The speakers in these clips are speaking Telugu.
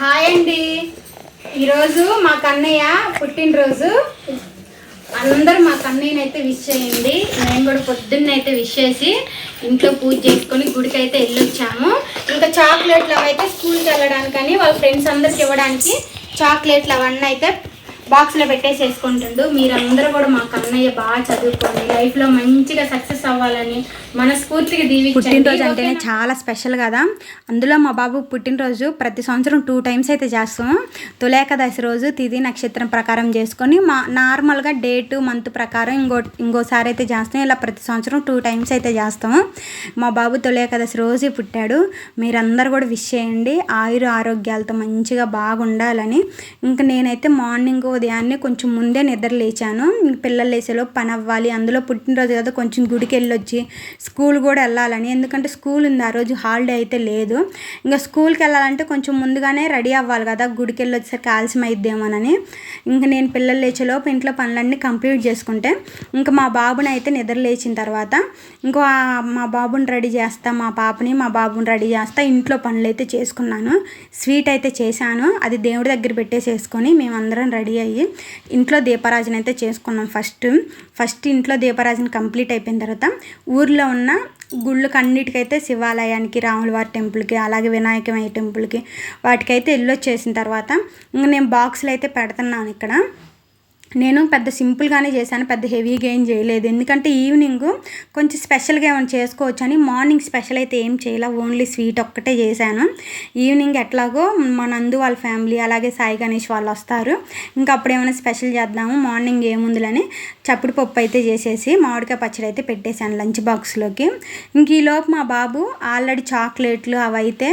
హాయ్ అండి. ఈరోజు మా కన్నయ్య పుట్టినరోజు. అందరూ మా కన్నయ్యని అయితే విష్ చేయండి. మేము కూడా పొద్దున్న అయితే విష్ చేసి ఇంట్లో పూజ చేసుకొని గుడికి అయితే వెళ్ళొచ్చాము. ఇంకా చాక్లెట్లు అవి అయితే స్కూల్కి వెళ్ళడానికని వాళ్ళ ఫ్రెండ్స్ అందరికి ఇవ్వడానికి చాక్లెట్లు అవన్నీ అయితే బాక్స్లో పెట్టేసి వేసుకుంటుండు మీరందరూ కూడా మా కన్నయ్య బాగా చదువుకోండి. లైఫ్లో మంచిగా సక్సెస్ అవ్వాలని మనస్ఫూర్తిగా పుట్టినరోజు దీవించండి అంటేనే చాలా స్పెషల్ కదా. అందులో మా బాబు పుట్టినరోజు ప్రతి సంవత్సరం టూ టైమ్స్ అయితే చేస్తాము తొలేకదశి రోజు తిథి నక్షత్రం ప్రకారం చేసుకొని మా నార్మల్గా డేటు మంత్ ప్రకారం ఇంకో ఇంకోసారి అయితే చేస్తాం. ఇలా ప్రతి సంవత్సరం టూ టైమ్స్ అయితే చేస్తాము మా బాబు తొలేకదశి రోజు పుట్టాడు. మీరందరూ కూడా విష్ చేయండి. ఆయుర ఆరోగ్యాలతో మంచిగా బాగుండాలని. ఇంకా నేనైతే మార్నింగ్ ఉదయాన్నే కొంచెం ముందే నిద్ర లేచాను. పిల్లలు లేచేలో పని అవ్వాలి. అందులో పుట్టినరోజు కదా కొంచెం గుడికి వెళ్ళొచ్చి స్కూల్ కూడా వెళ్ళాలని. ఎందుకంటే స్కూల్ ఉంది ఆ రోజు హాలిడే అయితే లేదు. ఇంకా స్కూల్కి వెళ్ళాలంటే కొంచెం ముందుగానే రెడీ అవ్వాలి కదా గుడికి వెళ్ళొచ్చేసరికి ఆలస్యం అయిద్దేమోనని. ఇంకా నేను పిల్లలు లేచేలోపు ఇంట్లో పనులన్నీ కంప్లీట్ చేసుకుంటే ఇంకా మా బాబుని అయితే నిద్ర లేచిన తర్వాత ఇంకో మా బాబుని రెడీ చేస్తా మా పాపని మా బాబుని రెడీ చేస్తా ఇంట్లో పనులు అయితే చేసుకున్నాను. స్వీట్ అయితే చేశాను. అది దేవుడి దగ్గర పెట్టేసేసుకొని మేమందరం రెడీ అయ్యి ఇంట్లో దీపారాజన అయితే చేసుకున్నాం ఫస్ట్. ఫస్ట్ ఇంట్లో దీపారాజన కంప్లీట్ అయిపోయిన తర్వాత ఊర్లో ఉన్న గుళ్ళకి అన్నిటికైతే శివాలయానికి రాములవారి టెంపుల్కి అలాగే వినాయకమయ్య టెంపుల్కి వాటికైతే వెళ్ళొచ్చేసిన తర్వాత ఇంక నేను బాక్సులు అయితే పెడుతున్నాను ఇక్కడ. నేను పెద్ద సింపుల్గానే చేశాను పెద్ద హెవీగా ఏం చేయలేదు. ఎందుకంటే ఈవినింగ్ కొంచెం స్పెషల్గా ఏమైనా చేసుకోవచ్చు అని మార్నింగ్ స్పెషల్ అయితే ఏం చేయలే ఓన్లీ స్వీట్ ఒక్కటే చేశాను. ఈవినింగ్ ఎట్లాగో మా నందు వాళ్ళ ఫ్యామిలీ అలాగే సాయి గణేష్ వాళ్ళు వస్తారు. ఇంకా అప్పుడు ఏమైనా స్పెషల్ చేద్దాము మార్నింగ్ ఏముందిలని చప్పుడు పప్పు అయితే చేసేసి మామిడికాయ పచ్చడి అయితే పెట్టేశాను లంచ్ బాక్స్లోకి. ఇంక ఈలోపు మా బాబు ఆల్రెడీ చాక్లెట్లు అవైతే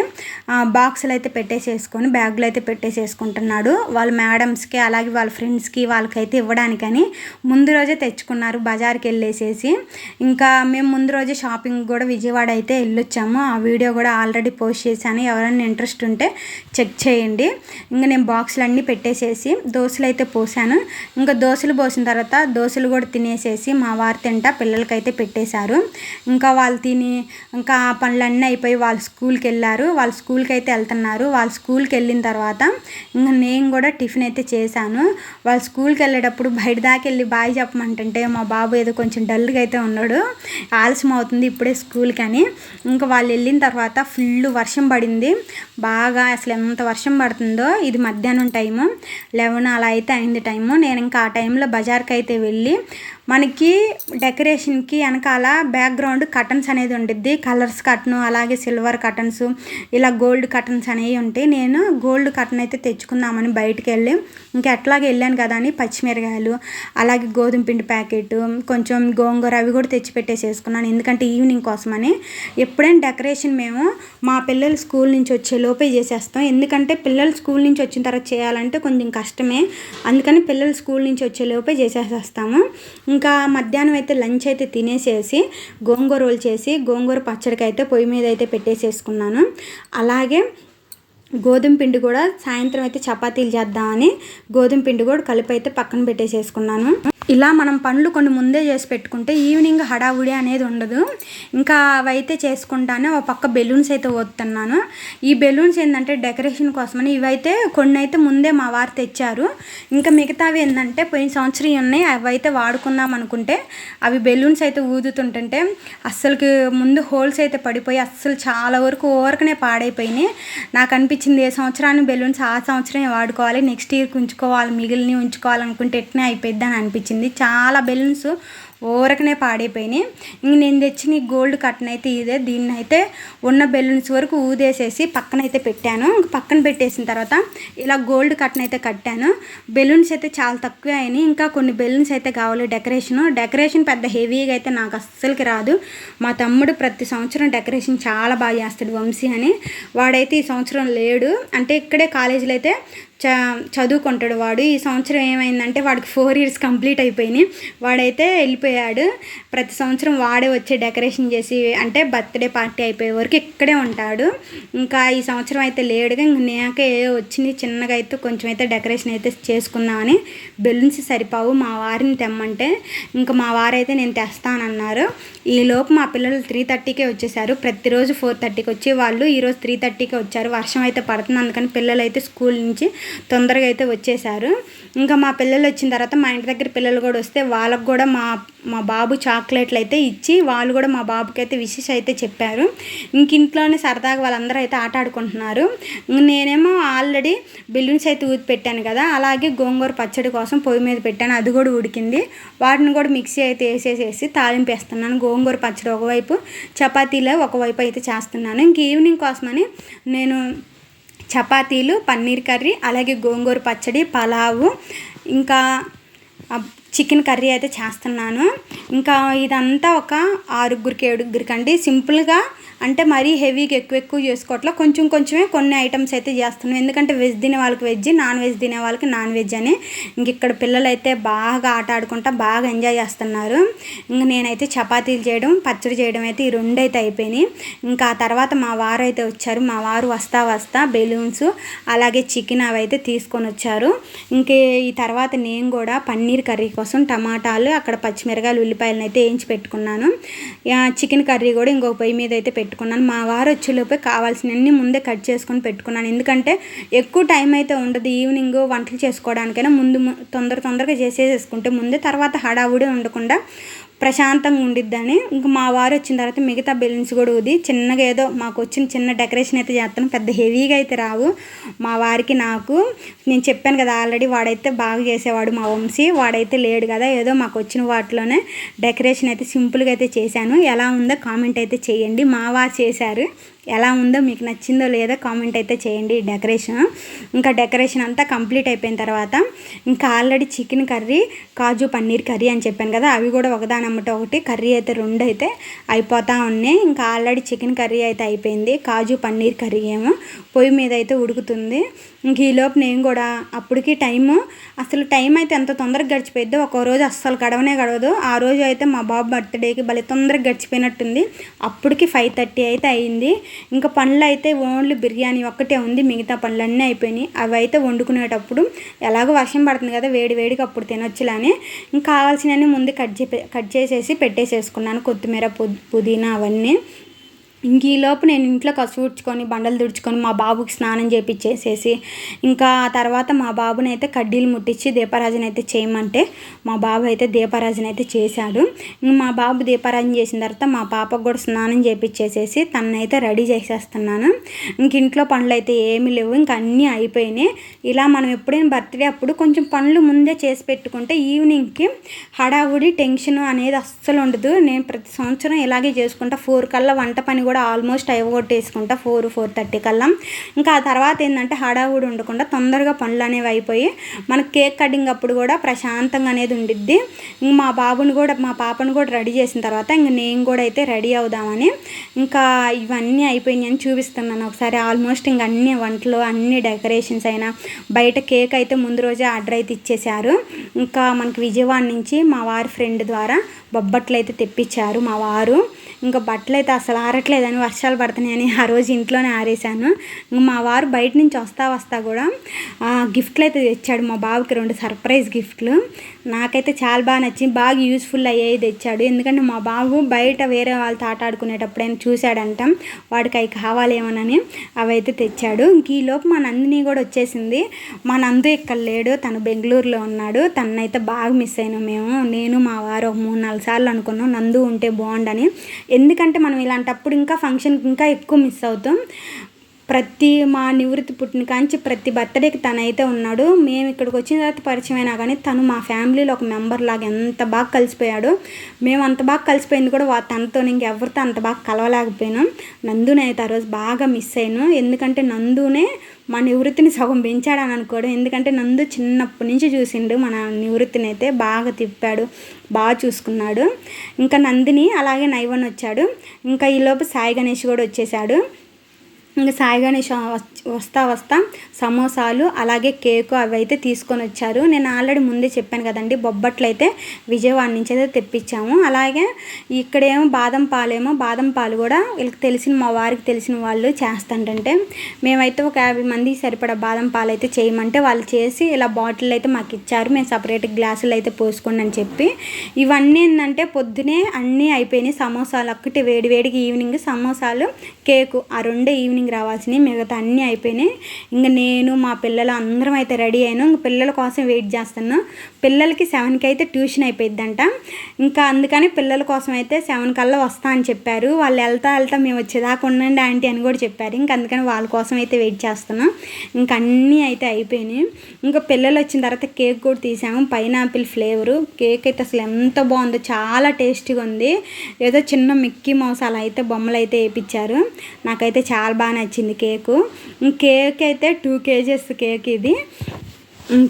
బాక్సులు అయితే పెట్టేసేసుకొని బ్యాగులు అయితే పెట్టేసేసుకుంటున్నాడు. వాళ్ళ మేడమ్స్కి అలాగే వాళ్ళ ఫ్రెండ్స్కి వాళ్ళకైతే అయితే ఇవ్వడానికని ముందు రోజే తెచ్చుకున్నారు బజార్కి వెళ్ళేసేసి ఇంకా మేము ముందు రోజే షాపింగ్ కూడా విజయవాడ అయితే వెళ్ళొచ్చాము ఆ వీడియో కూడా ఆల్రెడీ పోస్ట్ చేశాను. ఎవరైనా ఇంట్రెస్ట్ ఉంటే చెక్ చేయండి. ఇంకా నేను బాక్సులు అన్నీ పెట్టేసేసి దోశలు అయితే పోసాను. ఇంకా దోశలు పోసిన తర్వాత దోశలు కూడా తినేసేసి మా వారి తింట పిల్లలకైతే పెట్టేశారు. ఇంకా వాళ్ళు తిని ఇంకా ఆ పనులన్నీ అయిపోయి వాళ్ళు స్కూల్కి వెళ్ళారు వాళ్ళు స్కూల్కి అయితే వెళ్తున్నారు వాళ్ళు స్కూల్కి వెళ్ళిన తర్వాత ఇంకా నేను కూడా టిఫిన్ అయితే చేశాను. వాళ్ళు స్కూల్కి వెళ్ళేటప్పుడు బయట దాకా వెళ్ళి బాయ్ చెప్పమంటుంటే మా బాబు ఏదో కొంచెం డల్గా అయితే ఉన్నాడు ఆలస్యం అవుతుంది ఇప్పుడే స్కూల్కి అని. ఇంకా వాళ్ళు వెళ్ళిన తర్వాత ఫుల్ వర్షం పడింది. బాగా అసలు ఎంత వర్షం పడుతుందో ఇది మధ్యాహ్నం టైము. లెవెన్ అలా అయితే అయింది టైము. నేను ఇంకా ఆ టైంలో బజార్కి అయితే వెళ్ళి మనకి డెకరేషన్కి వెనకాల బ్యాక్గ్రౌండ్ కటన్స్ అనేది ఉండిద్ది. కలర్స్ కర్టన్ అలాగే సిల్వర్ కటన్స్ ఇలా గోల్డ్ కటన్స్ అనేవి ఉంటాయి. నేను గోల్డ్ కటన్ అయితే తెచ్చుకుందామని బయటకు వెళ్ళి ఇంకా ఎట్లాగే వెళ్ళాను కదా అని పచ్చిమిరకాయలు అలాగే గోధుమ పిండి ప్యాకెట్ కొంచెం గోంగూర అవి కూడా తెచ్చి పెట్టేసేసుకున్నాను. ఎందుకంటే ఈవినింగ్ కోసమని ఎప్పుడైనా డెకరేషన్ మేము మా పిల్లలు స్కూల్ నుంచి వచ్చే లోపే చేసేస్తాం. ఎందుకంటే పిల్లలు స్కూల్ నుంచి వచ్చిన తర్వాత చేయాలంటే కొంచెం కష్టమే. అందుకని పిల్లలు స్కూల్ నుంచి వచ్చే లోపే చేసేసేస్తాము. ఇంకా మధ్యాహ్నం అయితే లంచ్ అయితే తినేసేసి గోంగూర రోల్ చేసి గోంగూర పచ్చడికి అయితే పొయ్యి మీద అయితే పెట్టేసేసుకున్నాను. అలాగే గోధుమ పిండి కూడా సాయంత్రం అయితే చపాతీలు చేద్దామని గోధుమ పిండి కూడా కలిపి అయితే పక్కన పెట్టేసేసుకున్నాను. ఇలా మనం పనులు కొన్ని ముందే చేసి పెట్టుకుంటే ఈవినింగ్ హడావుడి అనేది ఉండదు. ఇంకా అవైతే చేసుకుంటానే. ఒక పక్క బెలూన్స్ అయితే వస్తున్నాను ఈ బెలూన్స్ ఏంటంటే డెకరేషన్ కోసమని ఇవైతే కొన్ని అయితే ముందే మా వారు తెచ్చారు. ఇంకా మిగతావి ఏంటంటే పోయిన సంవత్సరం ఉన్నాయి. అవి అయితే వాడుకుందాం అనుకుంటే అవి బెలూన్స్ అయితే ఊదుతుంటుంటే అస్సలకి ముందు హోల్స్ అయితే పడిపోయి అస్సలు చాలా వరకు ఓరకనే పాడైపోయినాయి. నాకు అనిపించింది ఏ సంవత్సరాన్ని బెలూన్స్ ఆ సంవత్సరం వాడుకోవాలి. నెక్స్ట్ ఇయర్కి ఉంచుకోవాలి. మిగిలిన ఉంచుకోవాలనుకుంటే ఎట్నే అయిపోద్ది అని అనిపించింది. చాలా బెలూన్స్ ఓరకనే పాడైపోయినాయి. ఇంక నేను తెచ్చిన ఈ గోల్డ్ కట్టన్ అయితే ఇదే. దీన్ని అయితే ఉన్న బెలూన్స్ వరకు ఊదేసేసి పక్కన అయితే పెట్టాను. ఇంక పక్కన పెట్టేసిన తర్వాత ఇలా గోల్డ్ కట్టన్ అయితే కట్టాను. బెలూన్స్ అయితే చాలా తక్కువ అయినాయి. ఇంకా కొన్ని బెలూన్స్ అయితే కావాలి డెకరేషన్. డెకరేషన్ పెద్ద హెవీగా అయితే నాకు అస్సలకి రాదు. మా తమ్ముడు ప్రతి సంవత్సరం డెకరేషన్ చాలా బాగా చేస్తాడు వంశీ అని. వాడైతే ఈ సంవత్సరం లేడు. అంటే ఇక్కడే కాలేజీలో అయితే చ చదువుకుంటాడు వాడు. ఈ సంవత్సరం ఏమైందంటే వాడికి ఫోర్ ఇయర్స్ కంప్లీట్ అయిపోయినాయి. వాడైతే వెళ్ళిపోయాడు. ప్రతి సంవత్సరం వాడే వచ్చి డెకరేషన్ చేసి అంటే బర్త్డే పార్టీ అయిపోయే వరకు ఇక్కడే ఉంటాడు. ఇంకా ఈ సంవత్సరం అయితే లేడుగా ఇంక నాకే ఏదో వచ్చింది. చిన్నగా అయితే కొంచెం అయితే డెకరేషన్ అయితే చేసుకుందామని బెలూన్స్ సరిపోవు మా వారిని తెమ్మంటే ఇంకా మా వారైతే నేను తెస్తానన్నారు. ఈ లోపు మా పిల్లలు త్రీ థర్టీకే వచ్చేసారు. ప్రతిరోజు ఫోర్ థర్టీకి వచ్చి వాళ్ళు ఈరోజు త్రీ థర్టీకే వచ్చారు. వర్షం అయితే పడుతుంది. అందుకని పిల్లలు అయితే స్కూల్ నుంచి తొందరగా అయితే వచ్చేసారు. ఇంకా మా పిల్లలు వచ్చిన తర్వాత మా ఇంటి దగ్గర పిల్లలు కూడా వస్తే వాళ్ళకు కూడా మా మా బాబు చాక్లెట్లు అయితే ఇచ్చి వాళ్ళు కూడా మా బాబుకి అయితే విషెస్ అయితే చెప్పారు. ఇంక ఇంట్లోనే సరదాగా వాళ్ళందరూ అయితే ఆట ఆడుకుంటున్నారు. నేనేమో ఆల్రెడీ బెలూన్స్ అయితే ఊది పెట్టాను కదా అలాగే గోంగూర పచ్చడి కోసం పొయ్యి మీద పెట్టాను అది కూడా ఉడికింది. వాటిని కూడా మిక్సీ అయితే వేసేసేసి తాలింపు వేస్తున్నాను గోంగూర పచ్చడి ఒకవైపు చపాతీలో ఒకవైపు అయితే చేస్తున్నాను. ఇంక ఈవినింగ్ కోసమని నేను చపాతీలు పన్నీర్ కర్రీ అలాగే గోంగూర పచ్చడి పలావు ఇంకా చికెన్ కర్రీ అయితే చేస్తున్నాను. ఇంకా ఇదంతా ఒక ఆరుగురికి ఏడుగురికి అండి. సింపుల్గా అంటే మరీ హెవీగా ఎక్కువ ఎక్కువ చేసుకోవట్లా. కొంచెం కొంచెమే కొన్ని ఐటమ్స్ అయితే చేస్తున్నాను ఎందుకంటే వెజ్ తినే వాళ్ళకి వెజ్ నాన్ వెజ్ తినే వాళ్ళకి నాన్ వెజ్ అని. ఇంక ఇక్కడ పిల్లలు అయితే బాగా ఆట ఆడుకుంటా బాగా ఎంజాయ్ చేస్తున్నారు. ఇంక నేనైతే చపాతీలు చేయడం పచ్చడి చేయడం అయితే ఈ రెండు అయితే అయిపోయినాయి. ఇంకా ఆ తర్వాత మా వారు అయితే వచ్చారు. మా వారు వస్తా వస్తా బెలూన్స్ అలాగే చికెన్ అవి అయితే తీసుకొని వచ్చారు. ఇంకే ఈ తర్వాత నేను కూడా పన్నీర్ కర్రీ కోసం టమాటాలు అక్కడ పచ్చిమిరకాయలు ఉల్లిపాయలను అయితే వేయించి పెట్టుకున్నాను. చికెన్ కర్రీ కూడా ఇంకొక పొయ్యి మీద అయితే పెట్టుకున్నాను. మా వారు వచ్చేలోపే కావాల్సినవన్నీ ముందే కట్ చేసుకొని పెట్టుకున్నాను. ఎందుకంటే ఎక్కువ టైం అయితే ఉండదు ఈవినింగ్ వంటలు చేసుకోవడానికైనా. ముందు తొందర తొందరగా చేసేసుకుంటే ముందే తర్వాత హడావుడి ఉండకుండా ప్రశాంతంగా ఉండిద్దని ఇంకా మా వారు వచ్చిన తర్వాత మిగతా బెలూన్స్ కూడా ఊది. చిన్నగా ఏదో మాకు వచ్చిన చిన్న డెకరేషన్ అయితే చేస్తాను పెద్ద హెవీగా అయితే రావు. మా వారికి నాకు నేను చెప్పాను కదా ఆల్రెడీ వాడైతే బాగా చేసేవాడు మా వంశీ. వాడైతే లేడు కదా ఏదో మాకు వచ్చిన వాటిలోనే డెకరేషన్ అయితే సింపుల్గా అయితే చేశాను. ఎలా ఉందో కామెంట్ అయితే చేయండి. మా వారు చేశారు. ఎలా ఉందో మీకు నచ్చిందో లేదో కామెంట్ అయితే చేయండి డెకరేషన్ ఇంకా డెకరేషన్ అంతా కంప్లీట్ అయిపోయిన తర్వాత ఇంకా already chicken curry kaju paneer curry అని చెప్పాను కదా అవి కూడా ఒకదాని అమ్మట ఒకటి కర్రీ అయితే రెండు అయితే అయిపోతూ ఉన్నాయి. ఇంకా ఆల్రెడీ చికెన్ కర్రీ అయితే అయిపోయింది కాజు పన్నీర్ కర్రీ ఏమో పొయ్యి మీద అయితే ఉడుకుతుంది. ఇంక ఈలోపు నేను కూడా అప్పటికి టైము అసలు టైం అయితే ఎంత తొందరగా గడిచిపోయిద్దో ఒక రోజు అస్సలు గడవనే గడవదు. ఆ రోజు అయితే మా బాబు బర్త్డేకి భలే తొందరగా గడిచిపోయినట్టుంది. అప్పటికి ఫైవ్ థర్టీ అయితే అయింది. ఇంకా పనులు అయితే ఓన్లీ బిర్యానీ ఒక్కటే ఉంది మిగతా పనులన్నీ అయిపోయినాయి. అవి అయితే వండుకునేటప్పుడు ఎలాగో వర్షం పడుతుంది కదా వేడి వేడికి అప్పుడు తినొచ్చులానే ఇంకా కావాల్సినవన్నీ ముందు కట్ చే కట్ చేసేసి పెట్టేసేసుకున్నాను. కొత్తిమీర పు- పుదీనా అవన్నీ. ఇంక ఈ లోపు నేను ఇంట్లో కసువుడ్చుకొని బండలు తుడుచుకొని మా బాబుకి స్నానం చేపించేసేసి ఇంకా ఆ తర్వాత మా బాబుని అయితే కడ్డీలు ముట్టించి దీపారాజన అయితే చేయమంటే మా బాబు అయితే దీపారాజన అయితే చేశాడు మా బాబు దీపారాజన చేసిన తర్వాత మా పాపకు కూడా స్నానం చేపించేసేసి తనైతే రెడీ చేసేస్తున్నాను. ఇంక ఇంట్లో పనులు అయితే ఏమీ లేవు ఇంక అన్నీ అయిపోయినాయి. ఇలా మనం ఎప్పుడైనా బర్త్డే అప్పుడు కొంచెం పనులు ముందే చేసి పెట్టుకుంటే ఈవినింగ్కి హడావుడి టెన్షన్ అనేది అస్సలు ఉండదు. నేను ప్రతి సంవత్సరం ఇలాగే చేసుకుంటా. ఫోర్ కల్లా వంట పని కూడా ఆల్మోస్ట్ అయిపోగొట్టేసుకుంటా ఫోర్ ఫోర్ థర్టీ కల్లా. ఇంకా ఆ తర్వాత ఏంటంటే హడావుడి ఉండకుండా తొందరగా పనులు అనేవి అయిపోయి మనకి కేక్ కటింగ్ అప్పుడు కూడా ప్రశాంతంగా అనేది ఉండిద్ది. ఇంక మా బాబుని కూడా మా పాపను కూడా రెడీ చేసిన తర్వాత ఇంక నేను కూడా అయితే రెడీ అవుదామని ఇంకా ఇవన్నీ అయిపోయినాయి అని చూపిస్తున్నాను. ఒకసారి ఆల్మోస్ట్ ఇంక అన్ని వంటలు అన్ని డెకరేషన్స్ అయినా బయట కేక్ అయితే ముందు రోజే ఆర్డర్ అయితే ఇచ్చేశారు. ఇంకా మనకి విజయవాడ నుంచి మా వారి ఫ్రెండ్ ద్వారా బొబ్బట్లు అయితే తెప్పించారు మా వారు. ఇంకా బట్టలు అయితే అసలు ఆరట్లేదని వర్షాలు పడుతున్నాయని ఆ రోజు ఇంట్లోనే ఆరేసాను మా వారు బయట నుంచి వస్తా వస్తా కూడా ఆ, గిఫ్ట్లు అయితే తెచ్చాడు మా బాబుకి రెండు సర్ప్రైజ్ గిఫ్ట్లు. నాకైతే చాలా బాగా నచ్చింది. బాగా యూస్ఫుల్ అయ్యేది తెచ్చాడు. ఎందుకంటే మా బాబు బయట వేరే వాళ్ళతో ఆట ఆడుకునేటప్పుడు ఆయన చూశాడంట వాడికి అవి కావాలేమోనని అవి అయితే తెచ్చాడు. ఇంక ఈ లోపు మా నందిని కూడా వచ్చేసింది. మా నందు ఇక్కడ లేడు తను బెంగళూరులో ఉన్నాడు. తనైతే బాగా మిస్ అయినాం మేము. నేను మా వారు ఒక మూడు నాలుగు సార్లు అనుకున్నాం నందు ఉంటే బాగుండని. ఎందుకంటే మనం ఇలాంటప్పుడు ఇంకా ఫంక్షన్కి ఇంకా ఎక్కువ మిస్ అవుతాం. ప్రతి మా నివృత్తి పుట్టిన కాంచి ప్రతి బర్త్డేకి తనైతే ఉన్నాడు. మేము ఇక్కడికి వచ్చిన తర్వాత పరిచయం అయినా కానీ తను మా ఫ్యామిలీలో ఒక మెంబర్ లాగా ఎంత బాగా కలిసిపోయాడు. మేము అంత బాగా కలిసిపోయింది కూడా తనతో ఇంకెవరితో అంత బాగా కలవలేకపోయినాం. నందునైతే అయితే ఆ రోజు బాగా మిస్ అయ్యాను. ఎందుకంటే నందునే మా నివృత్తిని సగం పెంచాడని అనుకోవడం. ఎందుకంటే నందు చిన్నప్పటి నుంచి చూసిండు. మన నివృత్తిని అయితే బాగా తిప్పాడు. బాగా చూసుకున్నాడు. ఇంకా నందిని అలాగే నైవన్ వచ్చాడు. ఇంకా ఈలోపు సాయి గణేష్ కూడా వచ్చేసాడు. ఇంకా సాయి గణేష్ వస్తా వస్తా సమోసాలు అలాగే కేకు అవి అయితే తీసుకొని వచ్చారు. నేను ఆల్రెడీ ముందే చెప్పాను కదండి బొబ్బట్లు అయితే విజయవాడ నుంచి అయితే తెప్పించాము. అలాగే ఇక్కడేమో బాదం పాలేమో బాదం పాలు కూడా వీళ్ళకి తెలిసిన మా వారికి తెలిసిన వాళ్ళు చేస్తాంటంటే మేమైతే ఒక యాభై మంది సరిపడా బాదం పాలు అయితే చేయమంటే వాళ్ళు చేసి ఇలా బాటిల్ అయితే మాకు ఇచ్చారు. మేము సపరేట్ గ్లాసులు అయితే పోసుకోండి అని చెప్పి. ఇవన్నీ ఏంటంటే పొద్దునే అన్నీ అయిపోయినాయి. సమోసాలు ఒక్కటి వేడి వేడికి ఈవినింగ్ సమోసాలు కేకు ఆ రెండే ఈవినింగ్ రావాల్సినవి మిగతా అన్నీ అయిపోయినాయి. ఇంకా నేను మా పిల్లలు అందరం అయితే రెడీ అయినా. ఇంక పిల్లల కోసం వెయిట్ చేస్తున్నాను పిల్లలకి సెవెన్కి అయితే ట్యూషన్ అయిపోయిద్దంట. ఇంకా అందుకని పిల్లల కోసం అయితే సెవెన్ కల్లా వస్తా అని చెప్పారు. వాళ్ళు వెళ్తా వెళ్తా మేము వచ్చేదాకా ఉండండి ఆంటీ అని కూడా చెప్పారు. ఇంకా అందుకని వాళ్ళ కోసం అయితే వెయిట్ చేస్తున్నాం. ఇంకా అన్నీ అయితే అయిపోయినాయి. ఇంకా పిల్లలు వచ్చిన తర్వాత కేక్ కూడా తీసాము. Pineapple flavour. కేక్ అయితే అసలు ఎంత బాగుందో చాలా టేస్టీగా ఉంది. ఏదో చిన్న మిక్కీ మౌస్ అలా అయితే బొమ్మలు అయితే వేయించారు నాకైతే చాలా బాగా నచ్చింది కేకు. కేక్ అయితే టూ కేజెస్ కేక్ ఇది.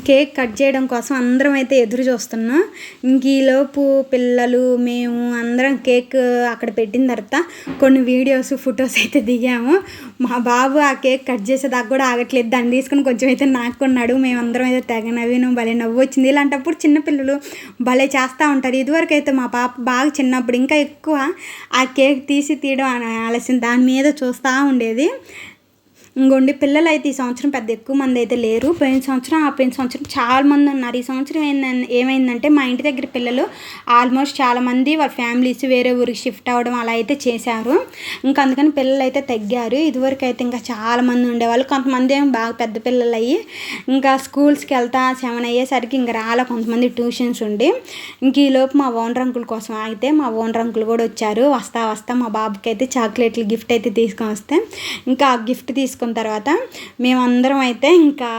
కేక్ కట్ చేయడం కోసం అందరం అయితే ఎదురు చూస్తున్నాం. ఇంక ఈలోపు పిల్లలు మేము అందరం కేక్ అక్కడ పెట్టిన తర్వాత కొన్ని వీడియోస్ ఫొటోస్ అయితే దిగాము. మా బాబు ఆ కేక్ కట్ చేసేదాకా కూడా ఆగట్లేదు. దాన్ని తీసుకుని కొంచెం అయితే నాకున్నాడు మేమందరం అయితే తెగ నవ్విను. భలే నవ్వు వచ్చింది. ఇలాంటప్పుడు చిన్నపిల్లలు భలే చేస్తూ ఉంటారు. ఇదివరకు అయితే మా పాప బాగా చిన్నప్పుడు ఇంకా ఎక్కువ ఆ కేక్ తీసి తీయడం అనే ఆలస్యం దాని మీద చూస్తూ ఉండేది. ఇంకోండి పిల్లలు అయితే ఈ సంవత్సరం పెద్ద ఎక్కువ మంది అయితే లేరు. పోయిన సంవత్సరం ఆ పోయిన సంవత్సరం చాలా మంది ఉన్నారు. ఈ సంవత్సరం ఏందని ఏమైందంటే మా ఇంటి దగ్గర పిల్లలు ఆల్మోస్ట్ చాలామంది వాళ్ళ ఫ్యామిలీస్ వేరే ఊరికి షిఫ్ట్ అవ్వడం అలా అయితే చేశారు. ఇంకా అందుకని పిల్లలు అయితే తగ్గారు. ఇదివరకు అయితే ఇంకా చాలామంది ఉండేవాళ్ళు. కొంతమంది ఏమో బాగా పెద్ద పిల్లలు అయ్యి ఇంకా స్కూల్స్కి వెళ్తా సెవెన్ అయ్యేసరికి ఇంకా రాలే కొంతమంది ట్యూషన్స్ ఉండి. ఇంక ఈ లోపు మా ఓనర్ అంకుల్ కోసం ఆగితే మా ఓనర్ అంకుల్ కూడా వచ్చారు. వస్తా వస్తా మా బాబుకి అయితే చాక్లెట్లు గిఫ్ట్ అయితే తీసుకొని వస్తే. ఇంకా ఆ గిఫ్ట్ తీసుకున్న తర్వాత మేమందరం అయితే ఇంకా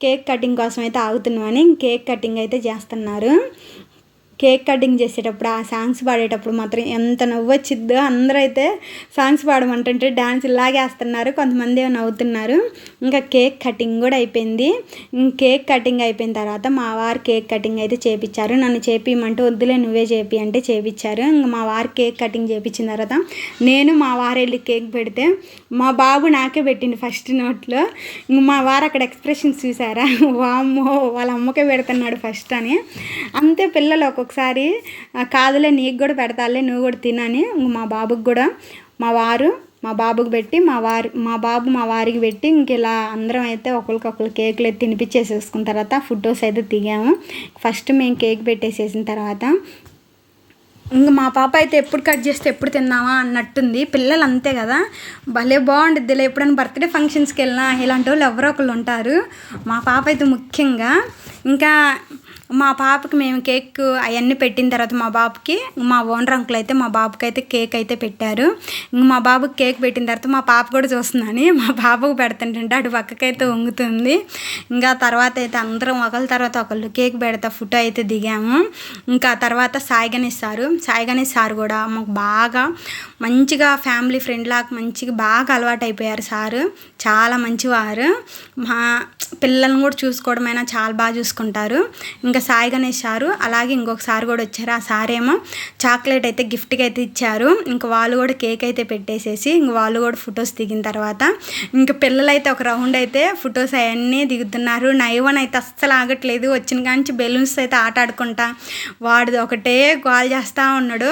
కేక్ కటింగ్ కోసం అయితే ఆగుతున్నామని కేక్ కటింగ్ అయితే చేస్తున్నారు. కేక్ కటింగ్ చేసేటప్పుడు ఆ సాంగ్స్ పాడేటప్పుడు మాత్రం ఎంత నవ్వు వచ్చిద్దో అందరూ అయితే సాంగ్స్ పాడమంటుంటే డాన్స్ ఇలాగేస్తున్నారు కొంతమంది నవ్వుతున్నారు. ఇంకా కేక్ కటింగ్ కూడా అయిపోయింది. ఇంక కేక్ కటింగ్ అయిపోయిన తర్వాత మా వారు కేక్ కటింగ్ అయితే చేపించారు నన్ను చేపించమంటే వద్దులే నువ్వే చేపి అంటే చేపించారు ఇంకా మా వారు కేక్ కటింగ్ చేపించిన తర్వాత నేను మా వారు వెళ్ళి కేక్ పెడితే మా బాబు నాకే పెట్టింది ఫస్ట్ నోట్లో. ఇంక మా వారు అక్కడ ఎక్స్ప్రెషన్స్ చూసారా? వామ్మో వాళ్ళ అమ్మకే పెడుతున్నాడు ఫస్ట్ అని. అంతే పిల్లలు ఒక్కొక్క ఒకసారి కాదులే నీకు కూడా పెడతాలే నువ్వు కూడా తినని ఇంక మా బాబుకి కూడా మా వారు మా బాబుకి పెట్టి మా వారి మా బాబు మా వారికి పెట్టి ఇంక ఇలా అందరం అయితే ఒకరికొకరు కేకులు అయితే తినిపించేసేసుకున్న తర్వాత ఫొటోస్ అయితే దిగాము. ఫస్ట్ మేము కేక్ పెట్టేసేసిన తర్వాత ఇంక మా పాప అయితే ఎప్పుడు కట్ చేస్తే ఎప్పుడు తిందామా అన్నట్టుంది. పిల్లలు అంతే కదా. భలే బాగుండిద్దిలే ఎప్పుడైనా బర్త్డే ఫంక్షన్స్కి వెళ్ళినా ఇలాంటి వాళ్ళు ఎవరో ఒకళ్ళు ఉంటారు. మా పాప అయితే ముఖ్యంగా ఇంకా మా పాపకి మేము కేక్ అవన్నీ పెట్టిన తర్వాత మా బాబుకి మా ఓనర్ అంకుల్ అయితే మా బాబుకి అయితే కేక్ అయితే పెట్టారు. మా బాబుకి కేక్ పెట్టిన తర్వాత మా పాప కూడా చూస్తుందని మా బాబుకి పెడుతుంటే అటు పక్కకైతే వంగుతుంది. ఇంకా తర్వాత అయితే అందరం ఒకరి తర్వాత ఒకళ్ళు కేక్ పెడతా ఫోటో అయితే దిగాము. ఇంకా తర్వాత సాయి గణేష్ సారు సాయి గణేష్ సార్ కూడా మాకు బాగా మంచిగా ఫ్యామిలీ ఫ్రెండ్ లాగా మంచిగా బాగా అలవాటు అయిపోయారు సారు. చాలా మంచివారు. మా పిల్లల్ని కూడా చూసుకోవడమైనా చాలా బాగా చూసుకుంటారు. ఇంకా సాయి గణేష్ సారు అలాగే ఇంకొక సార్ కూడా వచ్చారు. ఆ సార్ ఏమో చాక్లెట్ అయితే గిఫ్ట్కి అయితే ఇచ్చారు. ఇంకా వాళ్ళు కూడా కేక్ అయితే పెట్టేసేసి ఇంక వాళ్ళు కూడా ఫొటోస్ దిగిన తర్వాత ఇంకా పిల్లలు అయితే ఒక రౌండ్ అయితే ఫొటోస్ అవన్నీ దిగుతున్నారు. నైవన్ అయితే అస్సలు ఆగట్లేదు. వచ్చిన కాంచి బెలూన్స్ అయితే ఆట ఆడుకుంటా వాడిది ఒకటే గోల్ చేస్తూ ఉన్నాడు.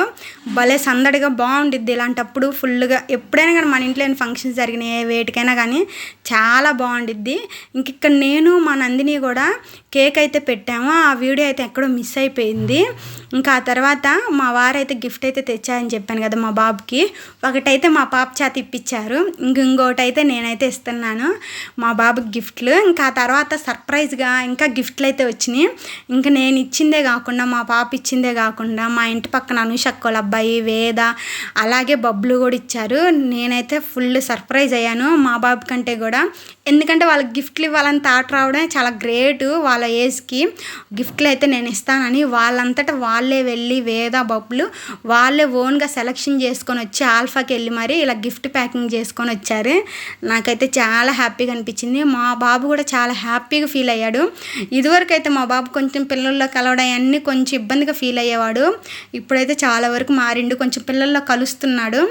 భలే సందడిగా బాగుండిద్ది. ఇలాంటప్పుడు ఫుల్గా ఎప్పుడైనా కానీ మన ఇంట్లో ఏమైనా ఫంక్షన్స్ జరిగినాయి ఏ వేటికైనా కానీ చాలా బాగుండిద్ది. ఇంక ఇక్కడ నేను మా నందిని కూడా కేక్ అయితే పెట్టాము. ఆ వీడియో అయితే ఎక్కడో మిస్ అయిపోయింది. ఇంకా ఆ తర్వాత మా వారైతే గిఫ్ట్ అయితే తెచ్చారని చెప్పాను కదా మా బాబుకి. ఒకటైతే మా పాప చేత ఇప్పించారు. ఇంక ఇంకోటి అయితే నేనైతే ఇస్తున్నాను మా బాబుకి గిఫ్ట్లు. ఇంకా ఆ తర్వాత సర్ప్రైజ్గా ఇంకా గిఫ్ట్లు అయితే వచ్చినాయి. ఇంకా నేను ఇచ్చిందే కాకుండా మా పాప ఇచ్చిందే కాకుండా మా ఇంటి పక్కన అనుషక్కల అబ్బాయి వేద అలాగే బబ్లు కూడా ఇచ్చారు. నేనైతే ఫుల్ సర్ప్రైజ్ అయ్యాను. మా బాబు కంటే కూడా ఎందుకంటే వాళ్ళకి గిఫ్ట్లు ఇవ్వాలని థాట్ రావడం చాలా గ్రేట్ వాళ్ళ ఏజ్కి. గిఫ్ట్లు అయితే నేను ఇస్తానని వాళ్ళంతటా వాళ్ళే వెళ్ళి వేద బబ్బులు వాళ్ళే ఓన్గా సెలెక్షన్ చేసుకొని వచ్చి ఆల్ఫాకి వెళ్ళి మరి ఇలా గిఫ్ట్ ప్యాకింగ్ చేసుకొని వచ్చారు. నాకైతే చాలా హ్యాపీగా అనిపించింది. మా బాబు కూడా చాలా హ్యాపీగా ఫీల్ అయ్యాడు. ఇదివరకు అయితే మా బాబు కొంచెం పిల్లల్లో కలవడం అన్నీ కొంచెం ఇబ్బందిగా ఫీల్ అయ్యేవాడు. ఇప్పుడైతే చాలా వరకు మారిండు. కొంచెం పిల్లల్లో కలుస్తున్నాడు.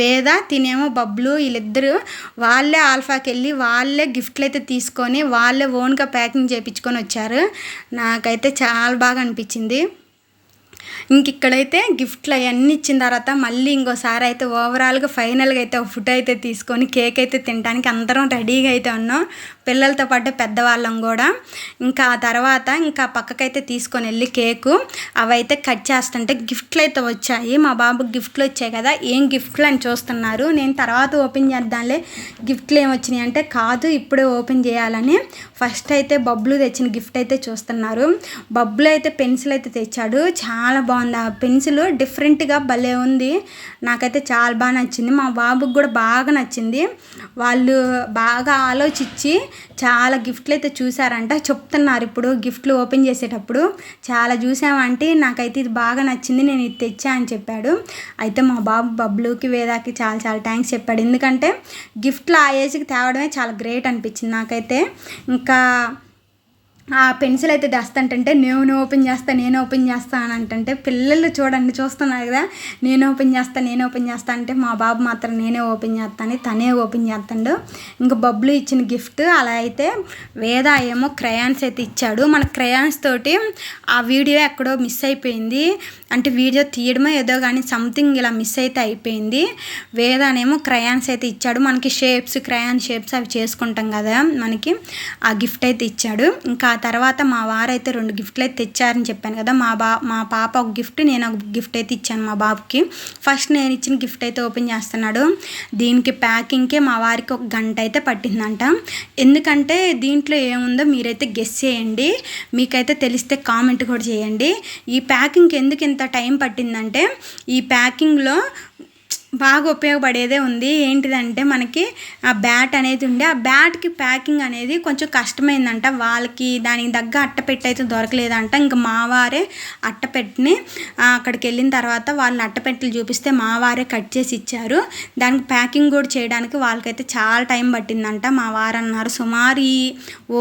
వేద తినేమో బబ్లు వీళ్ళిద్దరూ వాళ్ళే ఆల్ఫాకి వెళ్ళి వాళ్ళే గిఫ్ట్లు అయితే తీసుకొని వాళ్ళే ఓన్గా ప్యాకింగ్ చేయించుకొని వచ్చారు. నాకైతే చాలా బాగా అనిపించింది. ఇంక ఇక్కడైతే గిఫ్ట్లు అవన్నీ ఇచ్చిన తర్వాత మళ్ళీ ఇంకోసారి అయితే ఓవరాల్గా ఫైనల్గా అయితే ఒక ఫుడ్ అయితే తీసుకొని కేక్ అయితే తినడానికి అందరం రెడీగా అయితే ఉన్నాం. పిల్లలతో పాటు పెద్దవాళ్ళం కూడా. ఇంకా ఆ తర్వాత ఇంకా పక్కకైతే తీసుకొని వెళ్ళి కేకు అవైతే కట్ చేస్తుంటే గిఫ్ట్లు అయితే వచ్చాయి. మా బాబుకి గిఫ్ట్లు వచ్చాయి కదా. ఏం గిఫ్ట్లు అని చూస్తున్నారు. నేను తర్వాత ఓపెన్ చేద్దాంలే. గిఫ్ట్లు ఏం వచ్చినాయి అంటే కాదు ఇప్పుడే ఓపెన్ చేయాలని. ఫస్ట్ అయితే బబ్లు తెచ్చిన గిఫ్ట్ అయితే చూస్తున్నారు. బబ్లు అయితే పెన్సిల్ అయితే తెచ్చాడు. చాలా బాగుంది. ఆ పెన్సిల్ డిఫరెంట్గా భలే ఉంది. నాకైతే చాలా బాగా నచ్చింది. మా బాబుకి కూడా బాగా నచ్చింది. వాళ్ళు బాగా ఆలోచించి చాలా గిఫ్ట్లు అయితే చూసారంట. చెప్తున్నారు ఇప్పుడు గిఫ్ట్లు ఓపెన్ చేసేటప్పుడు. చాలా చూసామంటే నాకైతే ఇది బాగా నచ్చింది. నేను ఇది తెచ్చా అని చెప్పాడు. అయితే మా బాబు బబ్లుకి వేదాకి చాలా చాలా థ్యాంక్స్ చెప్పాడు. ఎందుకంటే గిఫ్ట్లు ఆ ఏజ్కి తేవడమే చాలా గ్రేట్ అనిపించింది నాకైతే. ఇంకా ఆ పెన్సిల్ అయితే తెస్తంటే నేను ఓపెన్ చేస్తా నేను ఓపెన్ చేస్తా అని అంటే పిల్లలు చూడండి చూస్తున్నారు కదా నేను ఓపెన్ చేస్తా నేను ఓపెన్ చేస్తా అంటే మా బాబు మాత్రం నేనే ఓపెన్ చేస్తాను తనే ఓపెన్ చేస్తాడు. ఇంకా బబ్బులు ఇచ్చిన గిఫ్ట్ అలా అయితే వేద ఏమో క్రయాన్స్ అయితే ఇచ్చాడు. మన క్రయాన్స్ తోటి ఆ వీడియో ఎక్కడో మిస్ అయిపోయింది. అంటే వీడియో తీయడమో ఏదో కానీ సంథింగ్ ఇలా మిస్ అయితే అయిపోయింది. వేదానేమో క్రయాన్స్ అయితే ఇచ్చాడు. మనకి షేప్స్ క్రయాన్ షేప్స్ అవి చేసుకుంటాం కదా మనకి ఆ గిఫ్ట్ అయితే ఇచ్చాడు. ఇంకా తర్వాత మా వారైతే రెండు గిఫ్ట్లు అయితే తెచ్చారని చెప్పాను కదా మా బా మా పాప ఒక గిఫ్ట్ నేను ఒక గిఫ్ట్ అయితే ఇచ్చాను మా బాబుకి. ఫస్ట్ నేను ఇచ్చిన గిఫ్ట్ అయితే ఓపెన్ చేస్తున్నాడు. దీనికి ప్యాకింగ్కే మా వారికి ఒక గంట అయితే పట్టిందంట. ఎందుకంటే దీంట్లో ఏముందో మీరైతే గెస్ చేయండి మీకైతే తెలిస్తే కామెంట్ కూడా చేయండి. ఈ ప్యాకింగ్కి ఎందుకు ఇంత టైం పట్టిందంటే ఈ ప్యాకింగ్లో బాగా ఉపయోగపడేదే ఉంది. ఏంటిదంటే మనకి ఆ బ్యాట్ అనేది ఉండే ఆ బ్యాట్కి ప్యాకింగ్ అనేది కొంచెం కష్టమైందంట. వాళ్ళకి దానికి తగ్గ అట్టపెట్టి అయితే దొరకలేదంట. ఇంకా మావారే అట్టపెట్టిని అక్కడికి వెళ్ళిన తర్వాత వాళ్ళని అట్టపెట్టెలు చూపిస్తే మావారే కట్ చేసి ఇచ్చారు. దానికి ప్యాకింగ్ కూడా చేయడానికి వాళ్ళకైతే చాలా టైం పట్టిందంట. మా వారు అన్నారు సుమారు ఈ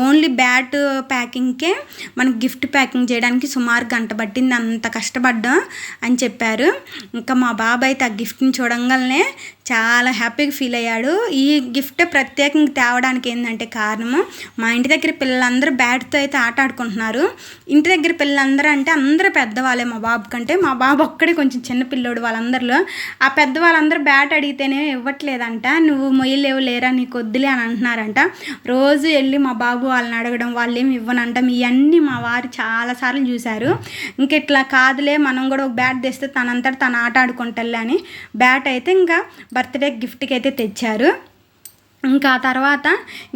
ఓన్లీ బ్యాట్ ప్యాకింగ్కే మనకి గిఫ్ట్ ప్యాకింగ్ చేయడానికి సుమారు గంట పట్టింది. అంత కష్టపడ్డాం అని చెప్పారు. ఇంకా మా బాబాయ్ అయితే ఆ గిఫ్ట్ని जंगल ने చాలా హ్యాపీగా ఫీల్ అయ్యాడు. ఈ గిఫ్ట్ ప్రత్యేకంగా తేవడానికి ఏంటంటే కారణము మా ఇంటి దగ్గర పిల్లలందరూ బ్యాట్తో అయితే ఆట ఆడుకుంటున్నారు. ఇంటి దగ్గర పిల్లలందరూ అంటే అందరూ పెద్దవాళ్ళే మా బాబు కంటే. మా బాబు ఒక్కడే కొంచెం చిన్న పిల్లోడు వాళ్ళందరిలో. ఆ పెద్దవాళ్ళందరూ బ్యాట్ అడిగితేనే ఇవ్వట్లేదంట. నువ్వు మొయ్యలేవు లేరా నీకు వద్దులే అని అంటున్నారంట. రోజు వెళ్ళి మా బాబు వాళ్ళని అడగడం వాళ్ళు ఏమి ఇవ్వనంట? ఇవన్నీ మా వారు చాలాసార్లు చూశారు. ఇంక ఇట్లా కాదులే మనం కూడా ఒక బ్యాట్ తెస్తే తనంతట తను ఆట ఆడుకుంటలే అని. బ్యాట్ అయితే ఇంకా బర్త్డే గిఫ్ట్కి అయితే తెచ్చారు. ఇంకా తర్వాత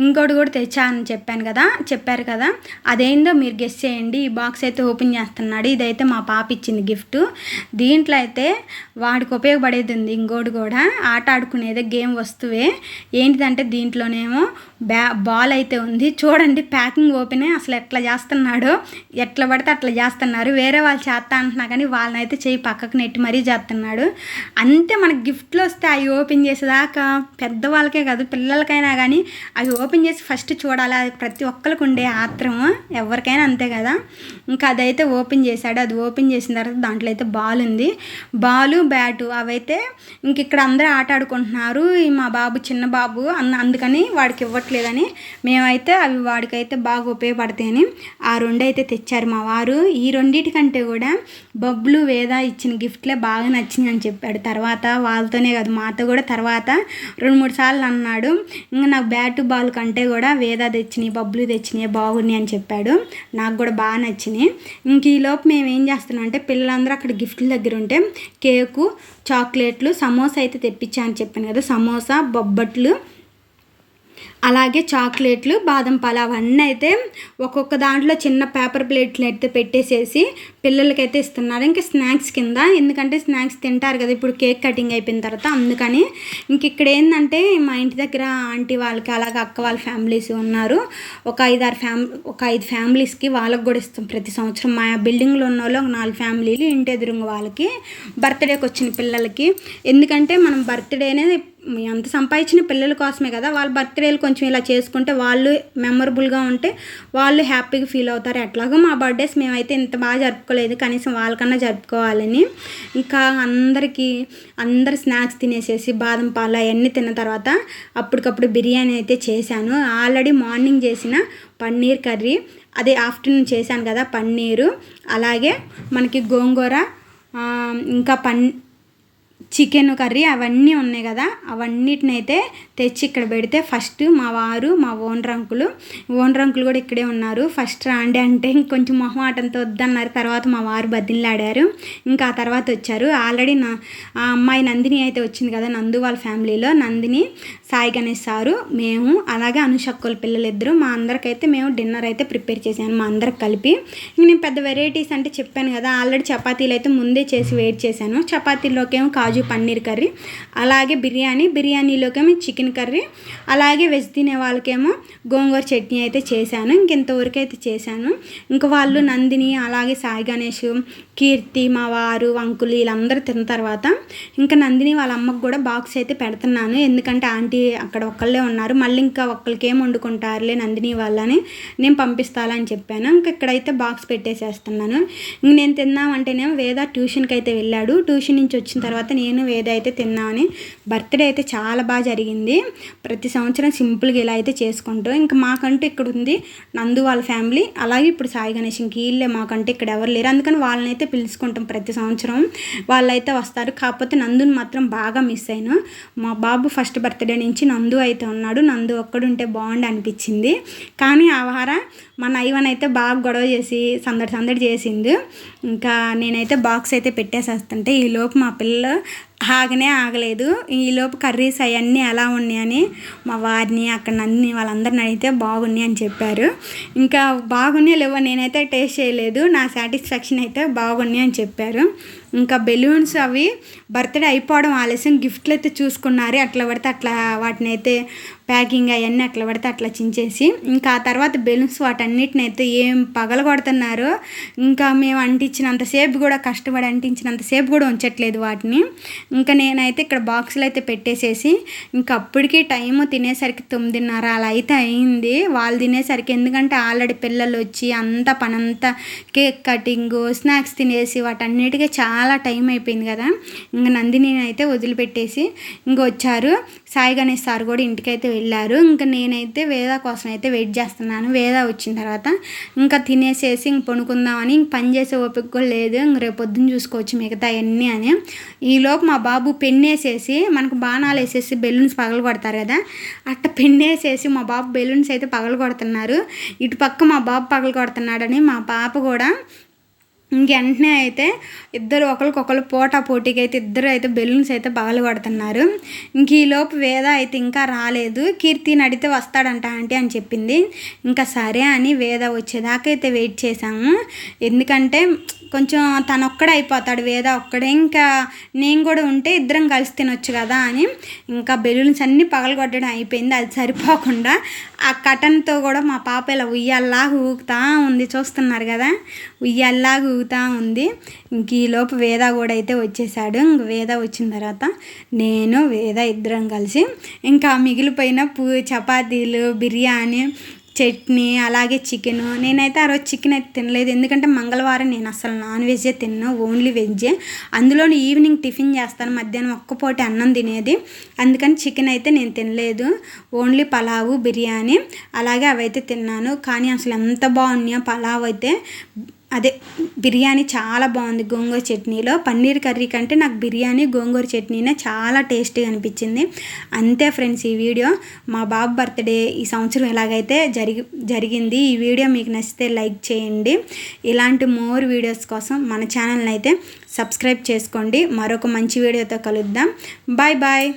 ఇంకోటి కూడా తెచ్చానని చెప్పాను కదా చెప్పారు కదా. అదేందో మీరు గెస్ చేయండి. ఈ బాక్స్ అయితే ఓపెన్ చేస్తున్నాడు. ఇదైతే మా పాప ఇచ్చింది గిఫ్ట్ దీంట్లో అయితే వాడికి ఉపయోగపడేది ఉంది. ఇంకోటి కూడా ఆట ఆడుకునేదే గేమ్ వస్తువే. ఏంటిదంటే దీంట్లోనేమో బ్యా బాల్ అయితే ఉంది. చూడండి ప్యాకింగ్ ఓపెన్ అసలు ఎట్లా చేస్తున్నాడో ఎట్లా పడితే అట్లా చేస్తున్నారు. వేరే వాళ్ళు చేస్తా అంటున్నా కానీ వాళ్ళని అయితే చేయి పక్కకు నెట్టి మరీ చేస్తున్నాడు. అంతే మనకి గిఫ్ట్లు వస్తే అవి ఓపెన్ చేసేదాకా. పెద్దవాళ్ళకే కాదు పిల్లలకైనా కానీ అవి ఓపెన్ చేసి ఫస్ట్ చూడాలి. అది ప్రతి ఒక్కరికి ఉండే ఆత్రం ఎవరికైనా అంతే కదా. ఇంకా అదైతే ఓపెన్ చేశాడు. అది ఓపెన్ చేసిన తర్వాత దాంట్లో అయితే బాల్ ఉంది. బాలు బ్యాటు అవైతే ఇంక ఇక్కడ అందరూ ఆట ఆడుకుంటున్నారు. మా బాబు చిన్న బాబు అన్న అందుకని వాడికి ఇవ్వట్లేదని మేమైతే అవి వాడికైతే బాగా ఉపయోగపడతాయని ఆ రెండు అయితే తెచ్చారు మా వారు. ఈ రెండింటికంటే కూడా బబ్లు వేద ఇచ్చిన గిఫ్ట్లే బాగా నచ్చింది అని చెప్పాడు. తర్వాత వాళ్ళతోనే కాదు మాతో కూడా తర్వాత రెండు మూడు సార్లు అన్నాడు. ఇంకా నాకు బ్యాట్ బాల్ కంటే కూడా వేద తెచ్చినాయి బబ్బులు తెచ్చినాయి బాగున్నాయి అని చెప్పాడు. నాకు కూడా బాగా నచ్చినాయి. ఇంక ఈలోపు మేము ఏం చేస్తున్నాం అంటే పిల్లలందరూ అక్కడ గిఫ్ట్ల దగ్గర ఉంటే కేకు చాక్లెట్లు సమోసా అయితే తెప్పించా అని చెప్పాను కదా సమోసా బొబ్బట్లు అలాగే చాక్లెట్లు బాదం పాలు అవన్నీ అయితే ఒక్కొక్క దాంట్లో చిన్న పేపర్ ప్లేట్లు అయితే పెట్టేసేసి పిల్లలకైతే ఇస్తున్నారు. ఇంకా స్నాక్స్ కింద ఎందుకంటే స్నాక్స్ తింటారు కదా ఇప్పుడు కేక్ కటింగ్ అయిపోయిన తర్వాత అందుకని ఇంక ఇక్కడ ఏంటంటే మా ఇంటి దగ్గర ఆంటీ వాళ్ళకి అలాగే అక్క వాళ్ళ ఫ్యామిలీస్ ఉన్నారు. ఒక ఐదారు ఫ్యామ్ ఒక ఐదు ఫ్యామిలీస్కి వాళ్ళకి కూడా ఇస్తాం ప్రతి సంవత్సరం. మా బిల్డింగ్లో ఉన్న వాళ్ళు ఒక నాలుగు ఫ్యామిలీలు ఇంటి ఎదురుంగ వాళ్ళకి బర్త్డేకి వచ్చిన పిల్లలకి. ఎందుకంటే మనం బర్త్డే అంత ఎంత సంపాదించిన పిల్లల కోసమే కదా వాళ్ళ బర్త్డేలు కొంచెం ఇలా చేసుకుంటే వాళ్ళు మెమరబుల్గా ఉంటే వాళ్ళు హ్యాపీగా ఫీల్ అవుతారు. ఎట్లాగో మా బర్త్డేస్ మేమైతే ఇంత బాగా జరుపుకోలేదు కనీసం వాళ్ళకన్నా జరుపుకోవాలని. ఇంకా అందరికీ అందరు స్నాక్స్ తినేసేసి బాదం పాలు అవన్నీ తిన్న తర్వాత అప్పటికప్పుడు బిర్యానీ అయితే చేశాను. ఆల్రెడీ మార్నింగ్ చేసిన పన్నీర్ కర్రీ అదే ఆఫ్టర్నూన్ చేశాను కదా పన్నీరు. అలాగే మనకి గోంగూర ఇంకా పన్ చికెన్ కర్రీ అవన్నీ ఉన్నాయి కదా అవన్నిటిని అయితే తెచ్చి ఇక్కడ పెడితే ఫస్ట్ మా వారు మా ఓనర్ అంకులు ఓనర్ అంకులు కూడా ఇక్కడే ఉన్నారు. ఫస్ట్ రాండి అంటే ఇంకొంచెం మొహమాటంతో వద్దన్నారు. తర్వాత మా వారు బదిలాడారు ఇంకా ఆ తర్వాత వచ్చారు. ఆల్రెడీ నా ఆ అమ్మాయి నందిని అయితే వచ్చింది కదా నందు వాళ్ళ ఫ్యామిలీలో. నందిని సాయి గణేష్ సారు మేము అలాగే అనుషక్కుల పిల్లలు ఇద్దరు మా అందరికైతే మేము డిన్నర్ అయితే ప్రిపేర్ చేశాను మా అందరికి కలిపి. ఇంక నేను పెద్ద వెరైటీస్ అంటే చెప్పాను కదా ఆల్రెడీ చపాతీలు అయితే ముందే చేసి వెయిట్ చేశాను. చపాతీలోకేమో కాజు పన్నీర్ కర్రీ అలాగే బిర్యానీ. బిర్యానీలోకేమో చికెన్ కర్రీ అలాగే వెజ్ తినే వాళ్ళకేమో గోంగూర చట్నీ అయితే చేశాను. ఇంకెంతవరకు అయితే చేశాను. ఇంకా వాళ్ళు నందిని అలాగే సాయి గణేష్ కీర్తి మా వారు అంకులు వీళ్ళందరూ తిన్న తర్వాత ఇంకా నందిని వాళ్ళ అమ్మకు కూడా బాక్స్ అయితే పెడుతున్నాను. ఎందుకంటే ఆంటీ అక్కడ ఒక్కళ్ళే ఉన్నారు. మళ్ళీ ఇంకా ఒక్కరికి ఏం వండుకుంటారులే నందిని వాళ్ళని నేను పంపిస్తాలని చెప్పాను. ఇంకా ఇక్కడైతే బాక్స్ పెట్టేసేస్తున్నాను. ఇంక నేను తిన్నామంటేనేమో వేద ట్యూషన్కి అయితే వెళ్ళాడు. ట్యూషన్ నుంచి వచ్చిన తర్వాత నేను వేద అయితే తిన్నామని బర్త్డే అయితే చాలా బాగా జరిగింది. ప్రతి సంవత్సరం సింపుల్గా ఇలా అయితే చేసుకుంటాం ఇంకా మాకంటూ ఇక్కడ ఉంది నందు వాళ్ళ ఫ్యామిలీ. అలాగే ఇప్పుడు సాయి గణేష్ ఇంక వీళ్ళే మాకంటే ఇక్కడ ఎవరు లేరు. అందుకని వాళ్ళని అయితే పిలుచుకుంటాం ప్రతి సంవత్సరం. వాళ్ళైతే వస్తారు. కాకపోతే నందుని మాత్రం బాగా మిస్ అయ్యాను మా బాబు ఫస్ట్ బర్త్డే నుంచి నందు అయితే ఉన్నాడు. నందు ఒక్కడుంటే బాగుండు అనిపించింది. కానీ ఆ వార మా నైవన్ అయితే బాగా గొడవ చేసి సందడి సందడి చేసింది ఇంకా నేనైతే బాక్స్ అయితే పెట్టేసేస్తుంటే ఈలోపు మా పిల్ల ఆగనే ఆగలేదు. ఈలోపు కర్రీస్ అవన్నీ ఎలా ఉన్నాయని మా వారిని అక్కడ నన్ను వాళ్ళందరిని అడిగితే బాగున్నాయి అని చెప్పారు. ఇంకా బాగున్నాయి లేవో నేనైతే టేస్ట్ చేయలేదు. నా సాటిస్ఫాక్షన్ అయితే బాగున్నాయి అని చెప్పారు. ఇంకా బెలూన్స్ అవి బర్త్డే అయిపోవడం ఆలస్యం. గిఫ్ట్లు అయితే చూసుకున్నారు. అట్లా పడితే అట్లా వాటిని అయితే ప్యాకింగ్ అవన్నీ అట్లా పడితే అట్లా చించేసి ఇంకా ఆ తర్వాత బెలూన్స్ వాటన్నిటిని అయితే ఏం పగల కొడుతున్నారు ఇంకా మేము అంటించినంతసేపు కూడా కష్టపడి అంటించినంతసేపు కూడా ఉంచట్లేదు వాటిని. ఇంకా నేనైతే ఇక్కడ బాక్సులు అయితే పెట్టేసేసి ఇంకా అప్పటికి టైము తినేసరికి తొమ్మిదిన్నర అలా అయితే అయింది. వాళ్ళు తినేసరికి ఎందుకంటే ఆల్రెడీ పిల్లలు వచ్చి అంత పనంతా కేక్ కటింగ్ స్నాక్స్ తినేసి వాటన్నిటికీ చాలా చాలా టైం అయిపోయింది కదా. ఇంకా నందిని అయితే వదిలిపెట్టేసి ఇంక వచ్చారు. సాయి గణేష్ సార్ కూడా ఇంటికైతే వెళ్ళారు. ఇంకా నేనైతే వేద కోసం అయితే వెయిట్ చేస్తున్నాను. వేద వచ్చిన తర్వాత ఇంకా తినేసేసి ఇంక పనుకుందామని ఇంక పని చేసే ఓపిక కూడా లేదు. ఇంక రేపు పొద్దున్న చూసుకోవచ్చు మిగతా అన్నీ అని. ఈలోపు మా బాబు పెన్నేసేసి మనకు బాణాలు వేసేసి బెలూన్స్ పగలు కొడతారు కదా. అట్ట పెన్నేసేసి మా బాబు బెలూన్స్ అయితే పగలు కొడుతున్నారు. ఇటు పక్క మా బాబు పగలు కొడుతున్నాడని మా పాప కూడా వెంటనే అయితే ఇద్దరు ఒకరికొకరు పోటా పోటీకి అయితే ఇద్దరు అయితే బెలూన్స్ అయితే పగలు పడుతున్నారు ఇంక ఈలోపు వేద అయితే ఇంకా రాలేదు. కీర్తిని అడిగితే వస్తాడంట ఆంటీ అని చెప్పింది. ఇంకా సరే అని వేద వచ్చేదాకా అయితే వెయిట్ చేశాము. ఎందుకంటే కొంచెం తను ఒక్కడే అయిపోతాడు. వేద ఒక్కడే. ఇంకా నేను కూడా ఉంటే ఇద్దరం కలిసి తినొచ్చు కదా అని ఇంకా బెలూన్స్ అన్నీ పగలగొట్టడం అయిపోయింది. అది సరిపోకుండా ఆ కటన్తో కూడా మా పాప ఇలా ఉయ్యాల్లా ఊగుతా ఉంది. చూస్తున్నారు కదా? ఉయ్యాల్లాగా ఊగుతా ఉంది. ఇంక ఈలోపు వేద కూడా అయితే వచ్చేసాడు. ఇంక వేద వచ్చిన తర్వాత నేను వేద ఇద్దరం కలిసి ఇంకా మిగిలిపోయిన పూ చపాతీలు బిర్యానీ చట్నీ అలాగే చికెన్ నేనైతే ఆ రోజు చికెన్ అయితే తినలేదు. ఎందుకంటే మంగళవారం నేను అసలు నాన్ వెజ్జే తిన్నా ఓన్లీ వెజ్జే. అందులో ఈవినింగ్ టిఫిన్ చేస్తాను. మధ్యాహ్నం ఒక్కపూట అన్నం తినేది. అందుకని చికెన్ అయితే నేను తినలేదు. ఓన్లీ పలావు బిర్యానీ అలాగే అవైతే తిన్నాను. కానీ అసలు ఎంత బాగున్నాయో పలావ్ అయితే అదే బిర్యానీ చాలా బాగుంది గోంగూర చట్నీలో. పన్నీర్ కర్రీ కంటే నాకు బిర్యానీ గోంగూర చట్నీనే చాలా టేస్టీగా అనిపించింది. అంతే ఫ్రెండ్స్ ఈ వీడియో. మా బాబు బర్త్డే ఈ సంవత్సరం ఎలాగైతే జరిగి జరిగింది ఈ వీడియో మీకు నచ్చితే లైక్ చేయండి. ఇలాంటి మోర్ వీడియోస్ కోసం మన ఛానల్ని అయితే సబ్స్క్రైబ్ చేసుకోండి. మరొక మంచి వీడియోతో కలుద్దాం. Bye bye.